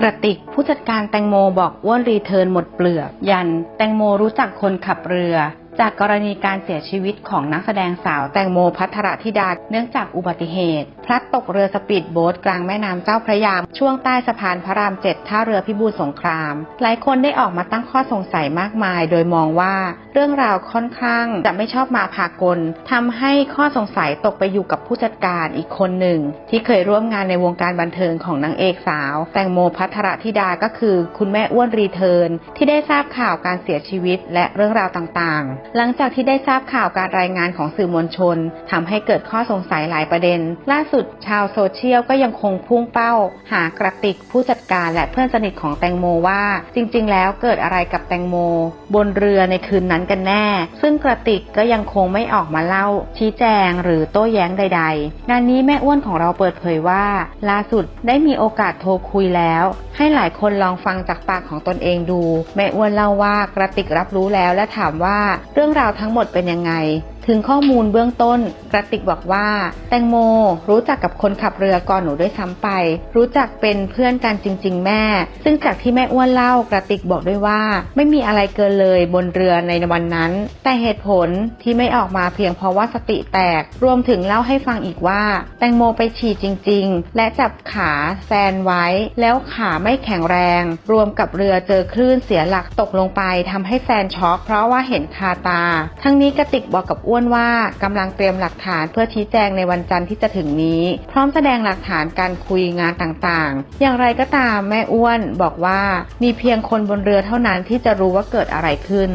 กระติกผู้จัดการแตงโมบอกอ้วนรีเทิร์นหมดเปลือก ยัน แตงโมรู้จักคนขับเรือ จากกรณีการเสียชีวิตของนักแสดงสาวแตงโมพัทรธิดา เนื่องจากอุบัติเหตุ พลัดตกเรือสปีดโบ๊ทกลางแม่น้ำเจ้าพระยาช่วงใต้สะพานพระรามเจ็ดท่าเรือพิบูลสงคราม หลายคนได้ออกมาตั้งข้อสงสัยมากมาย โดยมองว่าเรื่องราวค่อนข้างจะไม่ชอบมาพากลทำให้ข้อสงสัยตกไปอยู่กับผู้จัดการอีกคนหนึ่ง ที่เคยร่วมงานในวงการบันเทิงของนางเอกสาว แตงโมพัทรธิดาก็คือ คุณแม่อ้วนรีเทิร์นที่ได้ทราบข่าวการเสียชีวิตและเรื่องราวต่างๆหลังจากที่ได้ทราบข่าวการรายงานของสื่อมวลชนทำให้เกิดข้อสงสัยหลายประเด็น ล่าสุดชาวโซเชียลก็ยังคงพุ่งเป้า หากระติกผู้จัดการและเพื่อนสนิทของแตงโมว่า จริง ๆ แล้วเกิดอะไรกับแตงโม บนเรือในคืนนั้นกันแน่ ซึ่งกระติกก็ยังคงไม่ออกมาเล่า ชี้แจงหรือโต้แย้งใด ๆ งานนี้แม่อ้วนของเราเปิดเผยว่า ล่าสุดได้มีโอกาสโทรคุยแล้ว ให้หลายคนลองฟังจากปากของตนเองดู แม่อ้วนเล่าว่ากระติกรับรู้แล้วและถามว่าเรื่องราวทั้งหมดเป็นยังไงถึงข้อมูลเบื้องต้น กระติกบอกว่า แตงโมรู้จักกับคนขับเรือก่อนหนูด้วยซ้ำไป รู้จักเป็นเพื่อนกันจริง ๆ แม่ ซึ่งจากที่แม่อ้วนเล่ากระติกบอกด้วยว่า ไม่มีอะไรเกินเลยบนเรือในวันนั้น แต่เหตุผลที่ไม่ออกมาเพียงเพราะว่าสติแตก รวมถึงเล่าให้ฟังอีกว่า แตงโมไปฉี่จริง ๆ และจับขาแซนไว้ แล้วขาไม่แข็งแรง รวมกับเรือเจอคลื่นเสียหลักตกลงไปทำให้แฟนช็อกเพราะว่าเห็นคาตา ทั้งนี้กระติกบอกกับอ้วนว่ากำลังเตรียมหลักฐานเพื่อชี้แจงในวันจันทร์ที่จะถึงนี้ พร้อมแสดงหลักฐานการคุยงานต่างๆ อย่างไรก็ตามแม่อ้วนบอกว่ามีเพียงคนบนเรือเท่านั้นที่จะรู้ว่าเกิดอะไรขึ้น